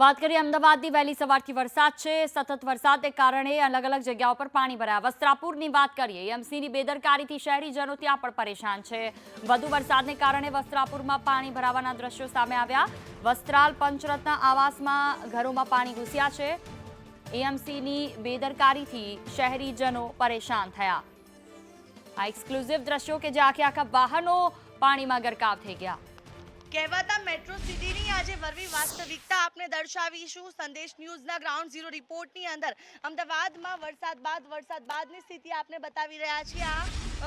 વાત કરીએ અમદાવાદની, વહેલી સવારથી વરસાદ છે. સતત વરસાદને કારણે અલગ અલગ જગ્યાઓ પર પાણી ભરાયા. વસ્ત્રાપુરની વાત કરીએ, એમસીની બેદરકારીથી શહેરીજનો ત્યાં પણ પરેશાન છે. વધુ વરસાદને કારણે વસ્ત્રાપુરમાં પાણી ભરાવાના દ્રશ્યો સામે આવ્યા. વસ્ત્રાલ પંચરત્ના આવાસમાં ઘરોમાં પાણી ઘૂસ્યા છે. એએમસીની બેદરકારીથી શહેરીજનો પરેશાન થયા. આ એક્સક્લુઝિવ દ્રશ્યો કે જે આખે આખા વાહનો પાણીમાં ગરકાવ થઈ ગયા. કહેવાતા મેટ્રો સિટીની આજે વરવી વાસ્તવિકતા આપને દર્શાવીશું. સંદેશ ન્યૂઝના ગ્રાઉન્ડ ઝીરો રિપોર્ટની અંદર અમદાવાદમાં વરસાદ બાદ, વરસાદ બાદની સ્થિતિ આપને બતાવી રહ્યા છીએ.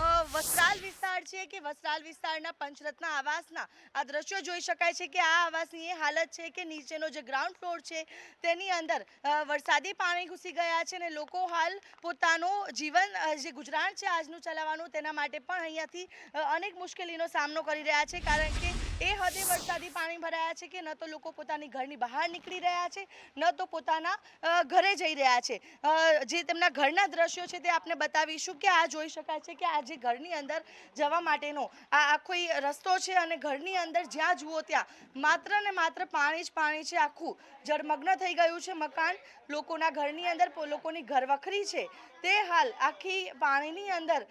આ વસ્ત્રાલ વિસ્તાર છે કે વસ્ત્રાલ વિસ્તારના પંચરત્ન આવાસના? આ દ્રશ્યો જોઈ શકાય છે કે આ આવાસની એ હાલત છે કે નીચેનો જે ગ્રાઉન્ડ ફ્લોર છે તેની અંદર વરસાદી પાણી ઘૂસી ગયા છે અને લોકો હાલ પોતાનું જીવન જે ગુજરાન છે આજનું ચલાવવાનું તેના માટે પણ અહીંયાથી અનેક મુશ્કેલીનો સામનો કરી રહ્યા છે. કારણ કે એ હદે વરસાદી પાણી ભરાયા છે કે ન તો લોકો પોતાની ઘરની બહાર નીકળી રહ્યા છે, ન તો પોતાના ઘરે જઈ રહ્યા છે. જે તેમના ઘરના દ્રશ્યો છે તે આપણે બતાવીશું કે આ જોઈ શકાય છે કે આ જે ઘરની અંદર જવા માટેનો આ આખો રસ્તો છે અને ઘરની અંદર જ્યાં જુઓ ત્યાં માત્ર ને માત્ર પાણી જ પાણી છે, આખું જળમગ્ન થઈ ગયું છે મકાન. લોકોના ઘરની અંદર લોકોની ઘર વખરી છે. તે હાલ આખી પાણીની અંદર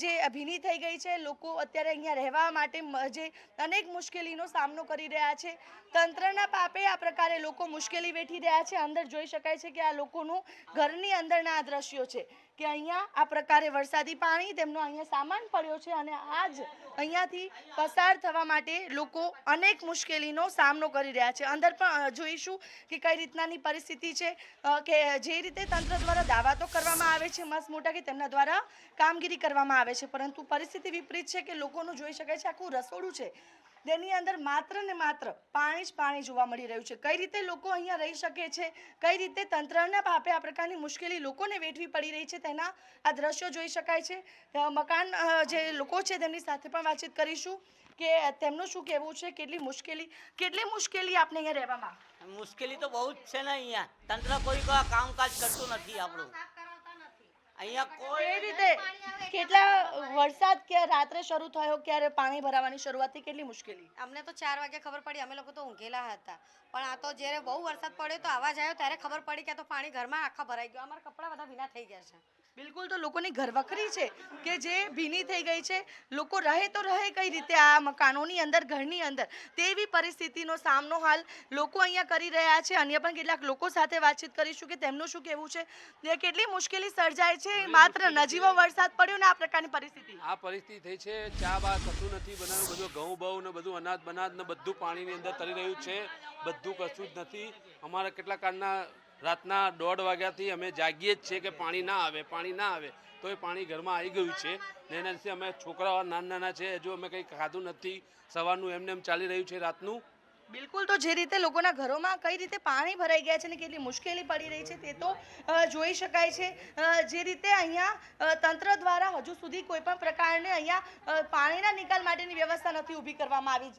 જે ભીની થઈ ગઈ છે, લોકો અત્યારે અહીંયા રહેવા માટે જે અનેક મુશ્કેલીનો સામનો કરી રહ્યા છે. તંત્રના પાપે આ પ્રકારે લોકો મુશ્કેલી વેઠી રહ્યા છે. અંદર જોઈ શકાય છે કે આ લોકોનું ઘરની અંદરના આ દ્રશ્યો છે કે અહીંયા આ પ્રકારે વરસાદી પાણી, તેમનો અહીંયા સામાન પડ્યો છે અને આજ અહીંયાથી પસાર થવા માટે લોકો અનેક મુશ્કેલીનો સામનો કરી રહ્યા છે. અંદર પણ જોઈશું કે કઈ રીતનાની પરિસ્થિતિ છે કે જે રીતે તંત્ર દ્વારા દાવા તો કરવામાં આવે છે મસ્ત મોટા કે તેમના દ્વારા કામગીરી કરવામાં આવે છે. પરંતુ પરિસ્થિતિ વિપરીત છે કે લોકોનું જોઈ શકાય છે આખું રસોડું છે. તેની અંદર માત્ર ને માત્ર પાણી જ પાણી જોવા મળી રહ્યું છે. કઈ રીતે લોકો અહીંયા રહી શકે છે? કઈ રીતે તંત્રના પાપે આ પ્રકારની મુશ્કેલી લોકોને વેઠવી પડી રહી છે તેના આ દ્રશ્યો જોઈ શકાય છે. મકાન જે લોકો છે તેમની સાથે પણ વાતચીત કરીશું કે તેમનું શું કહેવું છે? કેટલી મુશ્કેલી કેટલી મુશ્કેલી આપણે અહીંયા રહેવામાં? મુશ્કેલી તો બહુ જ છે ને અહીંયા. તંત્ર કોઈ કામકાજ કરતું નથી આપણું. અહીંયા કોઈ રીતે કેટલા વરસાદ કે રાત્રે શરૂ થયો ક્યારે પાણી ભરાવાની શરૂઆત થઈ કેટલી મુશ્કેલી? અમને તો ચાર વાગે ખબર પડી અમે લોકો તો ઊંઘેલા હતા. પણ આ તો જ્યારે બહુ વરસાદ પડ્યો તો આવાજ આવ્યો ત્યારે ખબર પડી કે આ તો પાણી ઘરમાં આખા ભરાઈ ગયો. અમારા કપડાં બધા ભીના થઈ ગયા છે. બિલકુલ તો લોકોની ઘરવખરી છે કે જે ભીની થઈ ગઈ છે. લોકો રહે તો રહે કઈ રીતે આ મકાનોની અંદર ઘરની અંદર? તેવી પરિસ્થિતિનો સામનો હાલ લોકો અહીંયા કરી રહ્યા છે. અન્ય પણ કેટલાક લોકો સાથે વાતચીત કરીશું કે તેમનું શું કહેવું છે? કેટલી મુશ્કેલી સર્જાય છે માત્ર નજીવો વરસાદ પડ્યો ને આ પ્રકારની પરિસ્થિતિ? આ પરિસ્થિતિ થઈ છે. ચા બા કશું નથી બનાવ્યું. બધું ઘઉં બહુ ને બધું અનાજ બનાજ ને બધું પાણીની અંદર તરી રહ્યું છે. બધું કશું જ નથી. અમારા કેટલાક કાળના રાતના દોઢ વાગ્યાથી અમે જાગીએ જ છીએ કે પાણી ના આવે, પાણી ના આવે. તો એ પાણી ઘરમાં આવી ગયું છે ને એના લીધે અમે છોકરાઓ નાના નાના છે, હજુ અમે કંઈ ખાધું નથી. સવારનું એમને એમ ચાલી રહ્યું છે રાતનું. બિલકુલ, તો જે રીતે લોકોના ઘરોમાં કઈ રીતે પાણી ભરાઈ ગયા છે ને કેટલી મુશ્કેલી પડી રહી છે તે તો જોઈ શકાય છે. જે રીતે અહીંયા તંત્ર દ્વારા હજુ સુધી કોઈ પણ પ્રકારને અહીંયા પાણીના નિકાલ માટેની વ્યવસ્થા નથી ઊભી કરવામાં આવી.